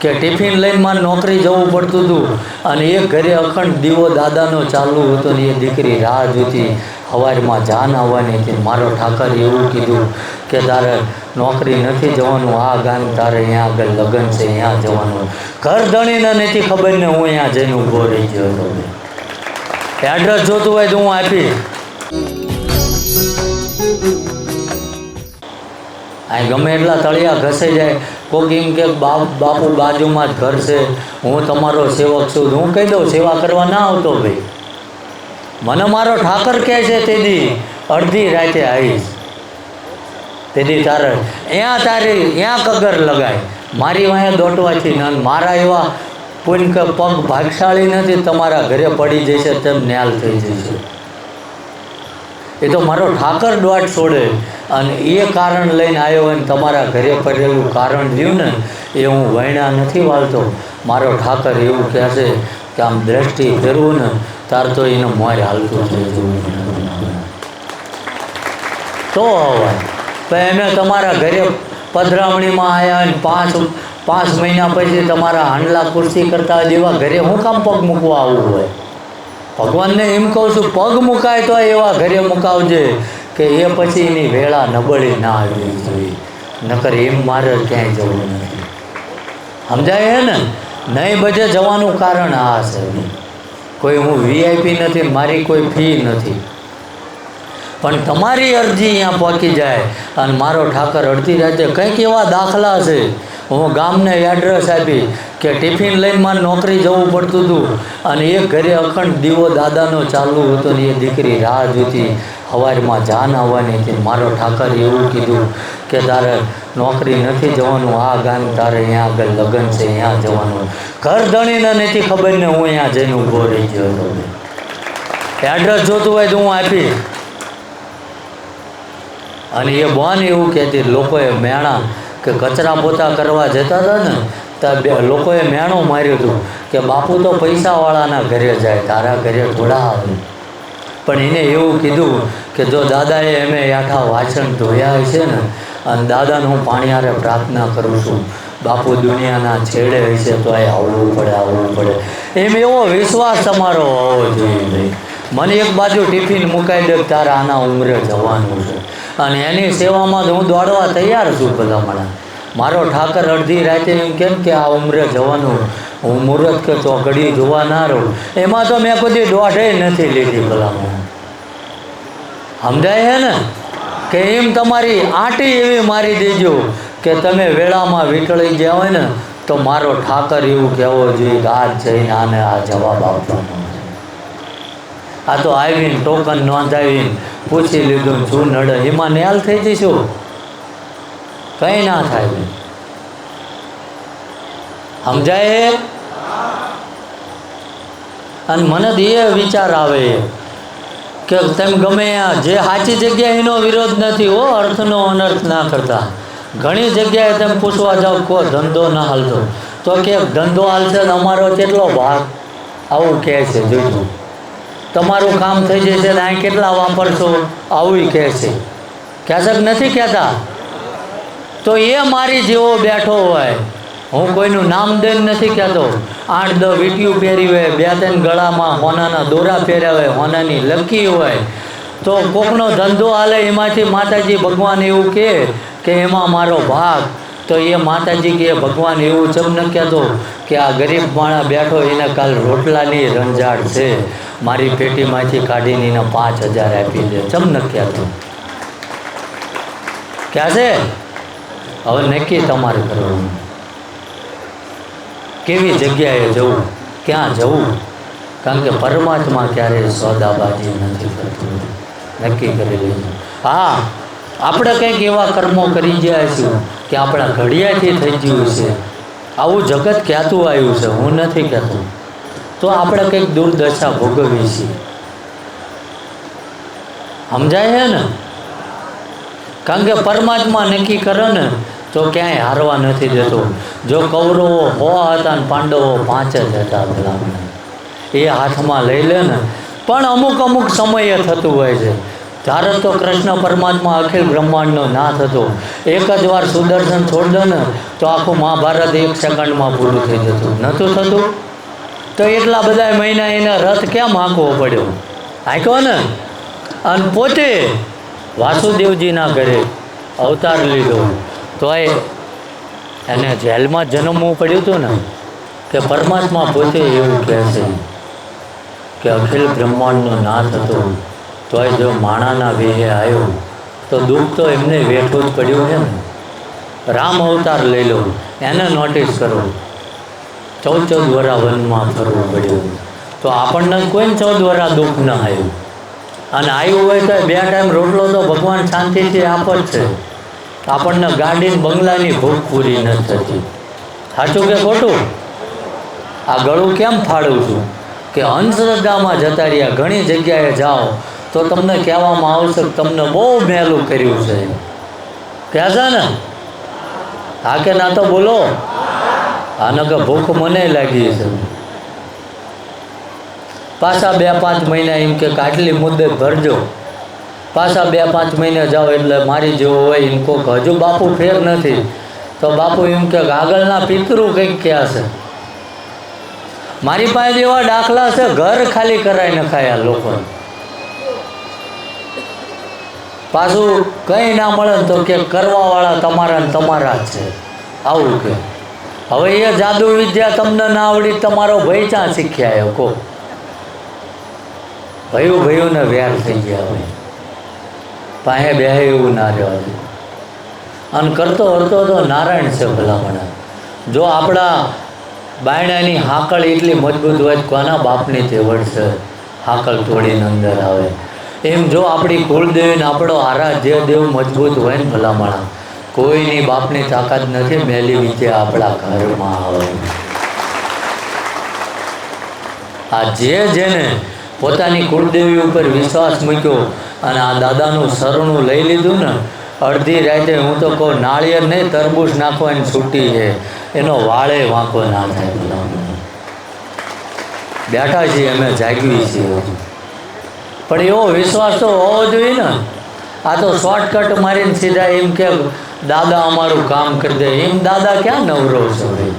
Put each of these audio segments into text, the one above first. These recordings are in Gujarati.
કે ટિફિન લઈને નોકરી જવું પડતું હતું. અને એ ઘરે અખંડ દીવો દાદાનો ચાલુ હતો ને એ દીકરી રાહ જોતી હવારમાં જાન આવવાની હતી. મારો ઠાકર એવું કીધું કે, તારે નોકરી નથી જવાનું. આ ગામ તારે અહીંયા આગળ લગ્ન છે, અહીંયા જવાનું. ઘર ધણીને નથી ખબર ને હું અહીંયા જઈને ઊભો રહી ગયો હતો. એડ્રેસ જોતું હોય તો હું આપી આ ગમે એટલા તળિયા ઘસાઈ જાય. કોક એમ કે બાપ, બાપુ બાજુમાં જ ઘર છે, હું તમારો સેવક છું. હું કહી દઉં, સેવા કરવા ના આવતો ભાઈ. મને મારો ઠાકર કહે છે તેદી, અડધી રાતે આવીશ. તેથી તારે અહીંયા તારે અહીંયા કગર લગાય? મારી વાંહે દોટવાથી ન મારા એવા કોઈ પગ ભાગશાળી નથી, તમારા ઘરે પડી જશે તેમ ન્યાલ થઈ જશે. એ તો મારો ઠાકર દોટ છોડે. અને એ કારણ લઈને આવ્યો હોય ને તમારા ઘરે પડેલું કારણ રહ્યું ને એ હું વૈણા નથી વાળતો મારો ઠાકર એવું કહેશે કે આમ દ્રષ્ટિ ફેરવું ને તાર તો એનો મોય હાલતું થઈ જવું તો હવે પણ એમે તમારા ઘરે પધરામણીમાં આવ્યા અને પાંચ પાંચ મહિના પછી તમારા હાંડલા કુર્સી કરતા જેવા ઘરે હું કામ પગ મૂકવા આવવું હોય? ભગવાનને એમ કહું છું, પગ મુકાય તો એવા ઘરે મુકાવજે કે એ પછી એની વેળા નબળી ના આવી જોઈએ નકર એમ મારે ક્યાંય જવું નથી. સમજાય હે ને? નહીં બજે જવાનું કારણ આ છે. કોઈ હું વીઆઈપી નથી, મારી કોઈ ફી નથી. પણ તમારી અરજી અહીંયા પહોંચી જાય અને મારો ઠાકર અડધી રાતે કંઈક એવા દાખલા છે. હું ગામને એડ્રેસ આપી કે ટિફિન લઈને નોકરી જવું પડતું હતું અને એ ઘરે અખંડ દીવો દાદાનો ચાલુ હતો ને એ દીકરી રાહ જોતી હવારમાં જાન આવવાની હતી. મારો ઠાકર એવું કીધું કે, તારે નોકરી નથી જવાનું, આ ગામ તારે અહીંયા આગળ લગ્ન છે, અહીંયા જવાનું. ઘર ધણીને નથી ખબર ને હું અહીંયા જઈને ઊભો રહી ગયો હતો. એડ્રેસ જોતું હોય તો હું આપી અને એ બોન એવું કહેતી, લોકોએ મેણા કે કચરા પોતા કરવા જતા હતા ને ત્યાં લોકોએ મેણું માર્યું હતું કે બાપુ તો પૈસાવાળાના ઘરે જાય, તારા ઘરે ઘોડા આવે. પણ એને એવું કીધું કે જો દાદાએ એમે આખા વાસણ ધોયા છે ને, અને દાદાને હું પાણીયારે પ્રાર્થના કરું છું, બાપુ દુનિયાના છેડે હશે તો એ આવવું પડે આવવું પડે. એમ એવો વિશ્વાસ તમારો હોવો જોઈએ મને એક બાજુ ટિફિન મુકાઈ દે તારા આના ઉંમરે જવાનું છે. અને એની સેવામાં જ હું દોડવા તૈયાર છું બધા મારો ઠાકર અડધી રાતે એમ કેમ કે આ ઉમરે જવાનું? હું મુહૂર્ત કે તો ઘડી જોવા ના રહું. એમાં તો મેં કદી દોઢે નથી લીધી ભલામણ. સમજાય છે ને? કે એમ તમારી આંટી એવી મારી દેજો કે તમે વેળામાં વીટળી ગયા હોય ને, તો મારો ઠાકર એવું કહેવો જોઈએ કે આ જઈને આને આ જવાબ આપવાનો આ તો આવીને ટોકન નોંધાવીને પૂછી લીધું શું નડે? એમાં ન્યાલ થઈ જઈશું? કંઈ ના થાય. સમજાય અને મને એ વિચાર આવે કે તેમ ગમે જે સાચી જગ્યાએ એનો વિરોધ નથી, હો, અર્થનો અનર્થ ના કરતા. ઘણી જગ્યાએ તમે પૂછવા જાઓ કો ધંધો ના હાલતો. તો કે ધંધો હાલશે અમારો કેટલો ભાગ? આવું કહે છે, જોજો. તમારું કામ થઈ જશે ને અહીં કેટલા વાપરશો? આવું કહે છે. કહેશે કે નથી કહેતા. તો એ મારી જેવો બેઠો હોય. હું કોઈનું નામ દેન નથી કહેતો. આઠ દસ વીંટીયું પહેરી હોય, બે ત્રણ ગળામાં હોનાના દોરા પહેર્યા હોય, હોનાની લકી હોય. તો કોકનો ધંધો હાલે એમાંથી માતાજી ભગવાન એવું કહે કે એમાં મારો ભાગ. તો એ માતાજી કે ભગવાન એવું ચમ ન કહેતો કે આ ગરીબ માણા બેઠો એને કાલ રોટલાની રંજાડ છે. મારી પેટીમાંથી કાઢીને એને પાંચ હજાર આપી દે. ચમ ન કહેતો. ક્યાં છે હવે નક્કી તમારે કરવાનું. કેવી જગ્યાએ જવું? ક્યાં જવું? કારણ કે પરમાત્મા ક્યારેય સોદાબાજી નથી કરતું. નક્કી કરી લેજો હા, આપણે કંઈક એવા કર્મો કરી ગયા છીએ કે આપણા ઘડિયાથી થઈ ગયું છે. આવું જગત કહેતું આવ્યું છે? હું નથી કહેતો. તો આપણે કંઈક દુર્દશા ભોગવીએ છીએ. સમજાય છે ને? કારણ કે પરમાત્મા નક્કી કરે ને તો ક્યાંય હારવા નથી દેતો. જો કૌરવો હો હતા ને પાંડવો પાંચ જ હતા એ હાથમાં લઈ લે ને. પણ અમુક અમુક સમયે થતું હોય છે. ધારો તો કૃષ્ણ પરમાત્મા અખિલ બ્રહ્માંડનો નાથ હતો. એક જ વાર સુદર્શન છોડ દો ને, તો આખું મહાભારત એક સેકન્ડમાં પૂરું થઈ જતું. નહોતું થતું? તો એટલા બધા મહિના એને રથ કેમ હાંકવો પડ્યો? હાંક્યો ને? અને પોતે વાસુદેવજીના ઘરે અવતાર લીધો. તોય એને જેલમાં જન્મવું પડ્યું હતું ને, કે પરમાત્મા પોતે એવું કહે છે કે અખિલ બ્રહ્માંડનો નાથ હતો, તોય જો માણાના વેહે આવ્યો, તો દુઃખ તો એમને વેઠવું જ પડ્યું છે ને. રામ અવતાર લઈ લો, એને નોટિસ કરો. ચૌદ ચૌદ વરા વનમાં ફરવું પડ્યું. તો આપણને કોઈ ચૌદ વરા દુઃખ ન આવ્યું. અને આવ્યું હોય તો બે ટાઈમ રોટલો તો ભગવાન શાંતિથી આપ જ છે. આપણને ગાડી બંગલાની ભૂખ પૂરી ન થતી. સાચું કે ખોટું? આ ગળું કેમ ફાળું છું? કે અંધશ્રદ્ધામાં જતા રહ્યા ઘણી જગ્યાએ જાઓ, તો તમને કહેવામાં આવશે કે તમને બહુ મેલું કર્યું છે. કહે છે ને? હા કે ના તો બોલો. આને કે ભૂખ મને લાગી છે. પાછા બે પાંચ મહિના એમ કે આટલી મુદ્દત ભરજો. પાછા બે પાંચ મહિને જાઓ એટલે મારી જેવો હોય એમ કોક. હજુ બાપુ ફેર નથી. તો બાપુ એમ કે આગળના પિતૃ કંઈક ક્યાં છે. મારી પાસે એવા દાખલા છે, ઘર ખાલી કરાવી નખાયા લોકો પાછું કંઈ ના મળે તો કે કરવાવાળા તમારા ને તમારા જ છે. આવું કે. હવે એ જાદુ વિદ્યા તમને ના આવડી, તમારો ભય ચાં શીખ્યા એ કહો ભયું ભયું ને વ્યાર થઈ ગયા હવે પાસે બે એવું ના રહેવાનું. અને કરતો હરતો તો નારાયણ છે ભલામણા. જો આપણા બાયણાની હાકળ એટલી મજબૂત હોય કોના બાપની તેવડ છે? હાકળ તોડીને અંદર આવે. એમ જો આપણી કુળદેવીને આપણો આરાધ્ય દેવ મજબૂત હોય ને ભલામણા, કોઈની બાપની તાકાત નથી મેલી વિચે આપણા ઘરમાં આવે આ જે જેને પોતાની કુળદેવી ઉપર વિશ્વાસ મૂક્યો અને આ દાદાનું શરણું લઈ લીધું ને, અડધી રાતે હું તો કહું નાળિયેર નહીં, તરબૂચ એને છૂટી છે. એનો વાળે વાંકો ના થાય. બેઠા છીએ અમે જાગવી છીએ. પણ એવો વિશ્વાસ તો હોવો જોઈએ ને. આ તો શોર્ટકટ મારીને સીધા એમ કે દાદા અમારું કામ કરી દે. એમ દાદા ક્યાં નવરો છે?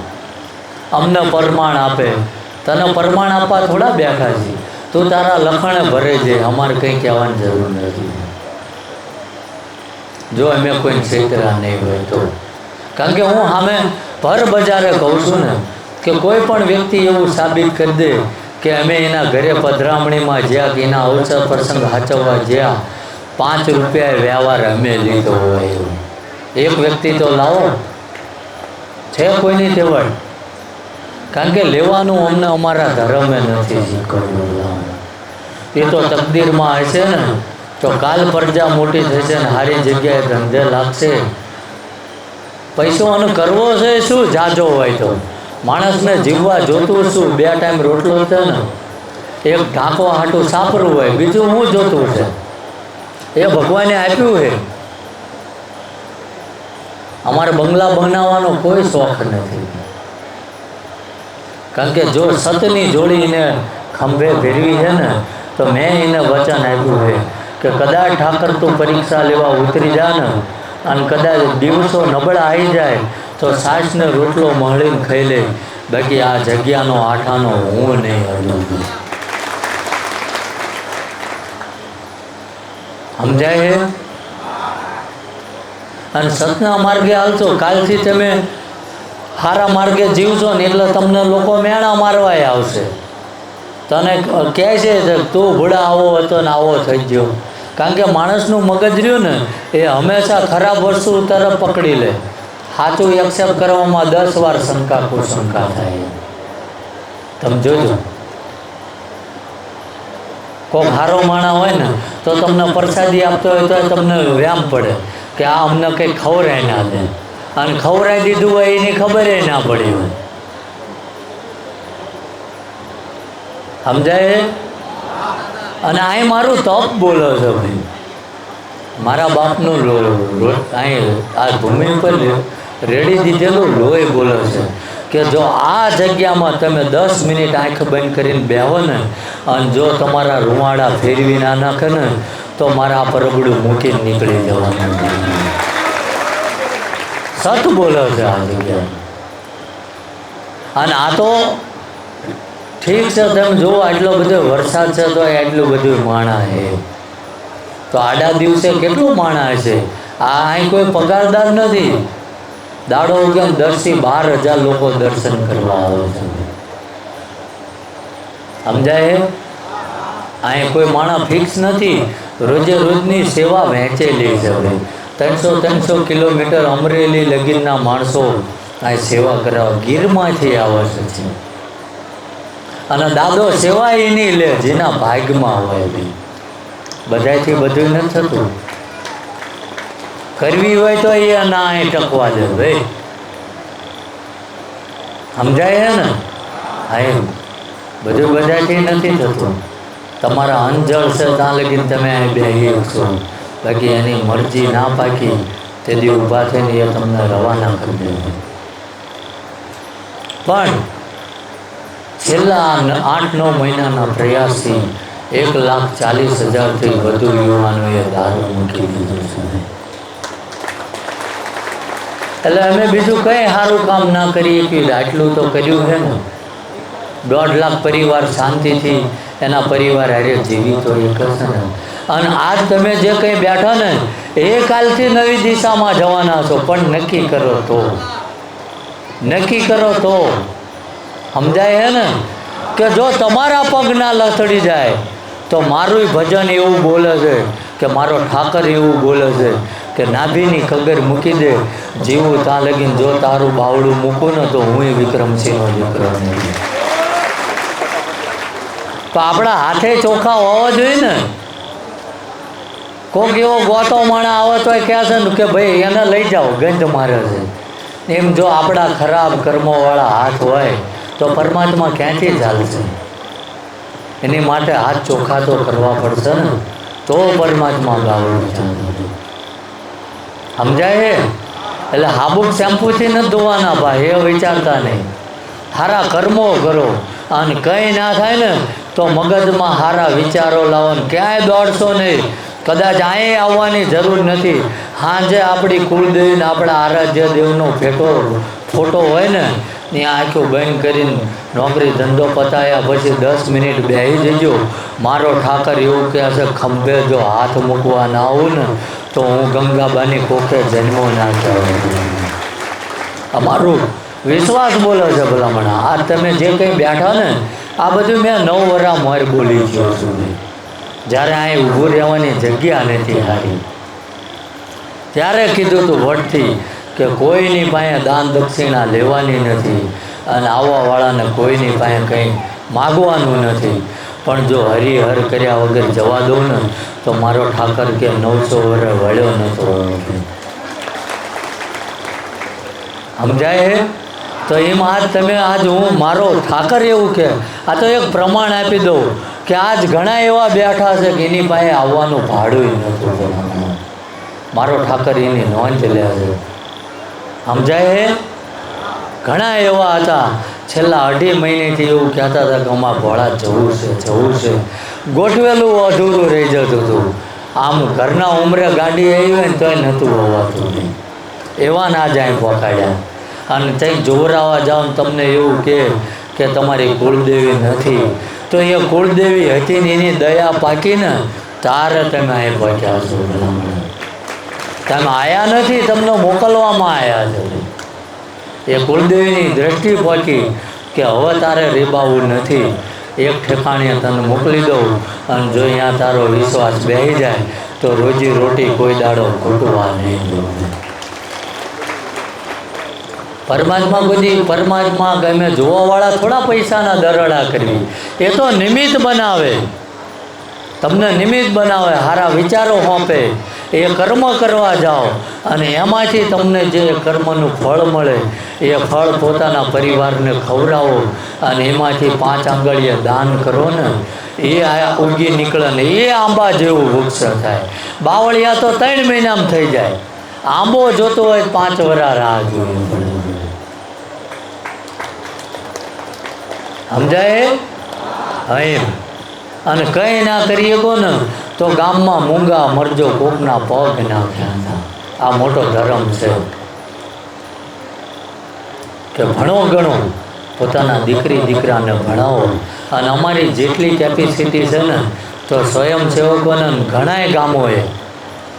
અમને પરમાણ આપે. તને પરમાણ આપવા થોડા બેઠા છીએ. તું તારા લખણે ભરે છે, અમારે કંઈ કહેવાની જરૂર નથી. જો અમે કોઈ છેતરા નહીં હોય તો. કારણ કે હું સામે ભર બજારે કહું છું ને, કે કોઈ પણ વ્યક્તિ એવું સાબિત કરી દે કે અમે એના ઘરે પધરામણીમાં જ્યાં એના અવસર પ્રસંગ હાચવવા જ્યાં પાંચ રૂપિયા વ્યવહાર અમે લીધો હોય એવું. એક વ્યક્તિ તો લાવો, છે કોઈની તેવડ કારણ કે લેવાનું અમને અમારા ધર્મે નથી. શીખવ્યું એ તો તકદીરમાં હશે ને. તો કાલ પ્રજા મોટી થશે ને સારી જગ્યાએ ધંધે લાગશે. પૈસો અને કરવો છે શું? જાજો હોય તો. માણસને જીવવા જોતું શું? બે ટાઈમ રોટલો છે ને. એક ઢાંકવા હાટું સાપરું હોય, બીજું હું જોતું છે? એ ભગવાને આપ્યું છે. અમારે બંગલા બનાવવાનો કોઈ શોખ નથી. કારણ કે જો સતની જોડીને ખંભે ભેરવી છે ને તો મેં એને વચન આપ્યું છે કે કદાચ ઠાકર તું પરીક્ષા લેવા ઉતરી જા ને અને કદાચ દિવસો નબળા આવી જાય તો સાસને રોટલો મળીને ખાઈ લે. બાકી આ જગ્યાનો આઠાનો હું નહીં હજુ સમજાય છે? અને સતના માર્ગે હાલશો. કાલથી તમે સારા માર્ગે જીવશો ને એટલે તમને લોકો મેણા મારવાય આવશે. તને કહે છે તું ભૂડા આવો હતો ને આવો થઈ ગયો. કારણ કે માણસનું મગજ રહ્યું ને, એ હંમેશા ખરાબ વસ્તુ તરફ પકડી લે. સાચું એક્સેપ્ટ કરવામાં દસ વાર શંકા કુશંકા થાય. તમે જોજો. કોઈક હારો માણા હોય ને, તો તમને પ્રસાદી આપતો હોય તો તમને વ્યામ પડે કે આ અમને કંઈ ખવરાય ના દે. અને ખવરાઈ દીધું હોય એની ખબર ના પડી હોય. સમજાય અને અહીં મારું તપ બોલો છે ભાઈ. મારા બાપનું લો અહીં આ ભૂમિ ઉપર રેડી દીધેલું લોહી બોલો છે. કે જો આ જગ્યામાં તમે દસ મિનિટ આંખ બંધ કરીને બેહો ને, અને જો તમારા રૂવાડા ફેરવી ના નાખે ને, તો મારા પરબડું મૂકીને નીકળી જવાનું. સત બોલો છે આ જગ્યા અને આ તો ઠીક છે, તમે જુઓ, આટલો બધો વરસાદ છે તો આટલું બધું માણા છે. તો આડા દિવસે કેટલું માણા છે? આ અહીં કોઈ પગારદાર નથી. દાડો કેમ દસથી બાર હજાર લોકો દર્શન કરવા આવે છે. સમજાય અહીં કોઈ માણા ફિક્સ નથી. રોજે રોજની સેવા વહેંચેલી છે ત્રણસો ત્રણસો કિલોમીટર અમરેલી લગીનના માણસો અહીં સેવા કરાવવા ગીરમાંથી આવે છે. અને દાદો સેવા એની લે, જેના ભાગમાં હોય બી. બધાથી બધું નથી થતું. કરવી હોય તો એ ના અહીં ટકવા દે ભાઈ. સમજાય છે ને? હા, એમ. બધું બધાથી નથી થતું. તમારા અંજળ છે, ત્યાં લગીને તમે અહીં બેસી છો બાકી એની મરજી ના પાકી, તેથી ઊભા થઈને એ તમને રવાના કરી દે પણ છેલ્લા આઠ નવ મહિનાના પ્રયાસથી એક લાખ ચાલીસ હજારથી વધુ યુવાનોએ દારૂ મૂકી દીધું છે. એટલે અમે બીજું કંઈ સારું કામ ના કરીએ કે આટલું તો કર્યું છે ને. દોઢ લાખ પરિવાર શાંતિથી એના પરિવાર હારે જીવી તો એક છે ને. અને આજ તમે જે કંઈ બેઠા ને, એ કાલથી નવી દિશામાં જવાના છો, પણ નક્કી કરો તો. નક્કી કરો તો. સમજાય હે ને? કે જો તમારા પગ ના લથડી જાય, તો મારું ભજન એવું બોલે છે કે મારો ઠાકર એવું બોલે છે કે નાભીની કગર મૂકી દે, જીવું ત્યાં લગીને જો તારું બાવડું મૂકું ને તો હું વિક્રમસિંહનો દીકરો તો આપણા હાથે ચોખા હોવા જોઈએ ને? કોક એવો ગોતો માણા આવે તો કહે છે ને કે ભાઈ એને લઈ જાઓ ગંધ મારે છે. એમ જો આપણા ખરાબ કર્મોવાળા હાથ હોય તો પરમાત્મા ક્યાંથી ચાલશે એની માટે હાથ ચોખ્ખા તો કરવા પડશે ને, તો પરમાત્મા ગાવડું સમજાય? એટલે હાબુક શેમ્પૂથી નથી ધોવાના ભાઈ, એ વિચારતા નહીં. સારા કર્મો કરો. અને કંઈ ના થાય ને, તો મગજમાં સારા વિચારો લાવવાનું ક્યાંય દોડશો નહીં. કદાચ અહીં આવવાની જરૂર નથી. સાંજે આપણી કુળદેવીને આપણા આરાધ્ય દેવનો ફેટો ફોટો હોય ને ત્યાં આખું બંધ કરીને નોકરી ધંધો પતાયા પછી દસ મિનિટ બેસી જજો. મારો ઠાકર એવું કહે છે, ખંભે જો હાથ મૂકવા ના આવું ને, તો હું ગંગાબાની કોખે જન્મો ના થયો. અમારું વિશ્વાસ બોલે છે ભલામણ. આ તમે જે કંઈ બેઠા ને, આ બધું મેં નવ વરા મોર બોલી ગયો છું. જ્યારે અહીં ઊભું રહેવાની જગ્યા નથી હારી. ત્યારે કીધું તું, વટથી કે કોઈની પાસે દાન દક્ષિણા લેવાની નથી અને આવવાવાળાને કોઈની પાસે કંઈ માગવાનું નથી. પણ જો હરિહર કર્યા વગર જવા દઉં ને, તો મારો ઠાકર કે નવસો વર્ષ વળ્યો નતો સમજાય હે? તો એમ આજ તમે, આજ હું, મારો ઠાકર એવું કે, આ તો એક પ્રમાણ આપી દઉં કે આજ ઘણા એવા બેઠા છે કે એની પાસે આવવાનું ભાડું નહોતું. મારો ઠાકર એની નોંધ લે છે. સમજાય હે? ઘણા એવા હતા. છેલ્લા અઢી મહિનેથી એવું કહેતા હતા કે અમારા ભોળા જવું છે જવું છે. ગોઠવેલું અધૂરું રહી જતું હતું. આમ ઘરના ઉંમરે ગાડી આવી હોય ને તોય નહોતું હોવાતું એવા ના જાય પહોંચાડ્યા અને ત્યાં જોવરાવા જાઓ તમને એવું કે કે તમારી કુળદેવી નથી. તો એ કુળદેવી હતી ને એની દયા પાકીને તારે તમે અહીં પહોંચ્યા છો. તમે આયા નથી, તમને મોકલવામાં આવ્યા છે. એ કુળદેવીની દ્રષ્ટિ પહોંચી કે હવે તારે રેબાવું નથી. એક ઠેકાણે તને મોકલી દઉં અને જો અહીંયા તારો વિશ્વાસ બેહી જાય, તો રોજી રોટી કોઈ દાડો ખૂટવા નહીં પરમાત્મા બધી પરમાત્મા ગમે જોવાવાળા થોડા પૈસાના દરડા કરવી એ તો નિમિત્ત બનાવે. તમને નિમિત્ત બનાવે સારા વિચારો સોંપે એ કર્મ કરવા જાઓ. અને એમાંથી તમને જે કર્મનું ફળ મળે, એ ફળ પોતાના પરિવારને ખવડાવો અને એમાંથી પાંચ આંગળીએ દાન કરો ને, એ ઉગી નીકળે ને, એ આંબા જેવું વૃક્ષ થાય. બાવળિયા તો ત્રણ મહિનામાં થઈ જાય. આંબો જોતો હોય પાંચ વરા રાહ જોવી. સમજાય? એમ. અને કંઈ ના કરી શકો ને તો ગામમાં મૂંગા, મરજો, કોકના પગ ના હતા. આ મોટો ધર્મ છે કે ભણો ગણો, પોતાના દીકરી, દીકરાને ભણાવો. અને અમારી જેટલી કેપેસિટી છે ને, તો સ્વયંસેવકોને ઘણાય ગામોએ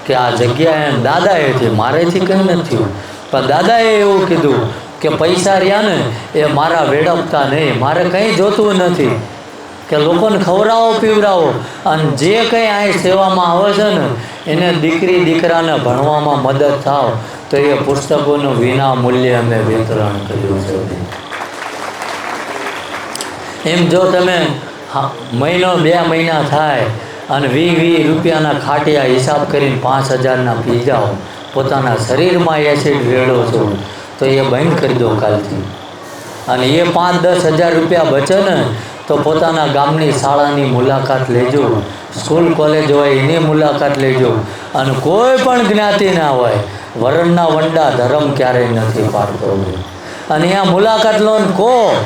કે આ જગ્યાએ દાદાએથી મારેથી કંઈ નથી પણ દાદાએ એવું કીધું કે પૈસા રહ્યા ને, એ મારા વેડપતા નહીં, મારે કંઈ જોતું નથી. કે લોકોને ખવડાવો, પીવડાવો. અને જે કંઈ અહીં સેવામાં આવે છે ને, એને દીકરી, દીકરાને ભણવામાં મદદ થાવ. તો એ પુસ્તકોનું વિના મૂલ્યે અમે વિતરણ કર્યું છે. એમ જો તમે મહિનો, બે મહિના થાય અને વી વી રૂપિયાના ખાટિયા હિસાબ કરીને પાંચ હજારના પી જાઓ પોતાના શરીરમાં એસિડ રેડો છો. તો એ બંધ કરી દો કાલથી. અને એ પાંચ, દસ હજાર રૂપિયા બચે ને તો પોતાના ગામની શાળાની મુલાકાત લેજો. સ્કૂલ, કોલેજ હોય, એની મુલાકાત લેજો. અને કોઈ પણ જ્ઞાતિ ના હોય, વરણના વંડા ધર્મ ક્યારેય નથી પાડતો. અને અહીંયા મુલાકાત લો કહો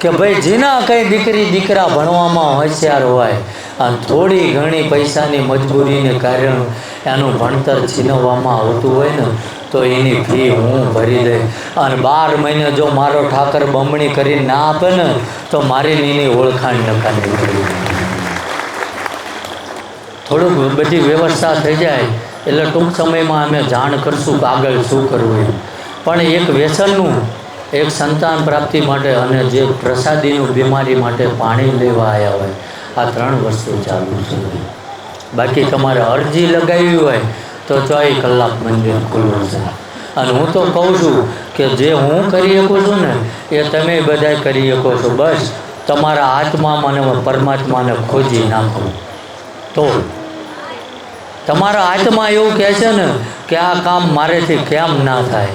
કે ભાઈ, જેના કંઈ દીકરી, દીકરા ભણવામાં હોશિયાર હોય અને થોડી ઘણી પૈસાની મજબૂરીને કારણે એનું ભણતર છીનવવામાં આવતું હોય ને, તો એની ફી હું ભરી દઈ અને બાર મહિને જો મારો ઠાકર બમણી કરીને ના આપે ને, તો મારી એની ઓળખાણ નકામી થોડુંક બધી વ્યવસ્થા થઈ જાય, એટલે ટૂંક સમયમાં અમે જાણ કરશું કે આગળ શું કરવું પણ એક વ્યસનનું, એક સંતાન પ્રાપ્તિ માટે અને જે પ્રસાદીનું બીમારી માટે પાણી લેવા આવ્યા હોય આ ત્રણ વસ્તુ ચાલુ છે. બાકી તમારે અરજી લગાવી હોય તો ચોવીસ કલાક મંદિર ખુલ્લું છે. અને હું તો કહું છું કે જે હું કરી શકું છું ને, એ તમે બધાય કરી શકો છો. બસ તમારા આત્મામાં અને પરમાત્માને ખોજી નાખો. તો તમારા આત્મા એવું કહે છે ને કે આ કામ મારેથી કેમ ના થાય?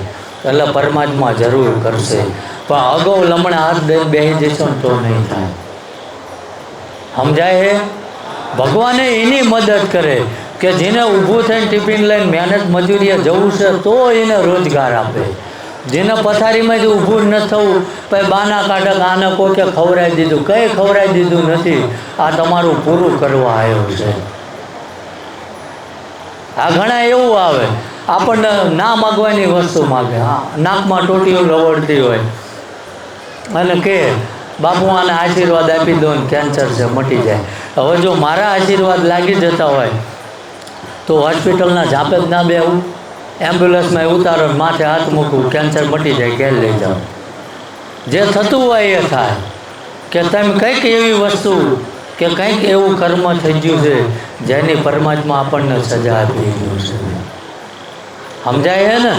એટલે પરમાત્મા જરૂર કરશે. પણ અગાઉ લમણે હાથ બે બેસી જશો ને તો નહીં થાય. સમજાય હે ભગવાને એની મદદ કરે કે જેને ઊભું થઈને ટિફિન લઈને મહેનત મજૂરીએ જવું છે, તો એને રોજગાર આપે. જેને પથારીમાં જ ઊભું ન થવું, પછી બાના કાઢક આને કોકે ખવડાવી દીધું. કંઈ ખવડાવી દીધું નથી. આ તમારું પૂરું કરવા આવ્યું છે. આ ઘણા એવું આવે. આપણને ના માગવાની વસ્તુ માગે. નાકમાં ટોટીઓ લવડતી હોય. અને કે બાપુ આને આશીર્વાદ આપી દો ને કેન્સર છે મટી જાય. હવે જો મારા આશીર્વાદ લાગી જતા હોય, તો હોસ્પિટલના ઝાપે જ ના બેવું એમ્બ્યુલન્સમાં ઉતારો માથે હાથ મૂકવું કેન્સર મટી જાય, ઘેર લઈ જાઓ. જે થતું હોય એ થાય. કે તમે કંઈક એવી વસ્તુ, કે કંઈક એવું કર્મ થઈ ગયું છે, જેની પરમાત્મા આપણને સજા આપી ગયું છે. સમજાય ને?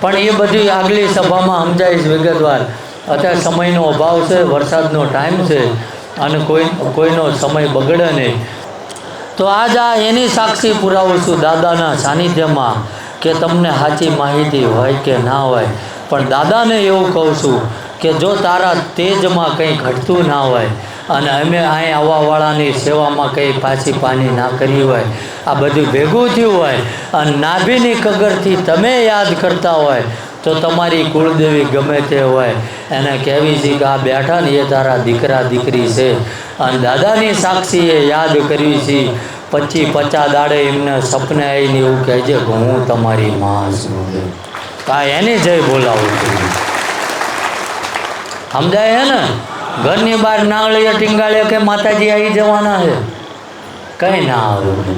પણ એ બધી આગલી સભામાં સમજાય વિગતવાર. અત્યારે સમયનો અભાવ છે, વરસાદનો ટાઈમ છે અને કોઈ, કોઈનો સમય બગડે નહીં. તો આજ આ એની સાક્ષી પુરાવું છું દાદાના સાનિધ્યમાં કે તમને સાચી માહિતી હોય કે ના હોય. પણ દાદાને એવું કહું છું કે જો તારા તેજમાં કંઈ ઘટતું ના હોય અને અમે અહીં આવવાવાળાની સેવામાં કંઈ પાછી પાની ના કરી હોય, આ બધું ભેગું થયું હોય અને નાભીની કગરથી તમે યાદ કરતા હોય તો તમારી કુળદેવી ગમે તે હોય, એને કહેવી છે કે આ બેઠા ને એ તારા દીકરા દીકરી છે. અને દાદાની સાક્ષીએ યાદ કરવી છે પછી પચા દાડે એમને સપને આવીને એવું કહેજે કે હું તમારી માં છું. આ એની જય બોલાવું છું. સમજાય હે ને? ઘરની બહાર નાળીએ ટીંગાળીએ કે માતાજી આવી જવાના છે કંઈ ના આવે.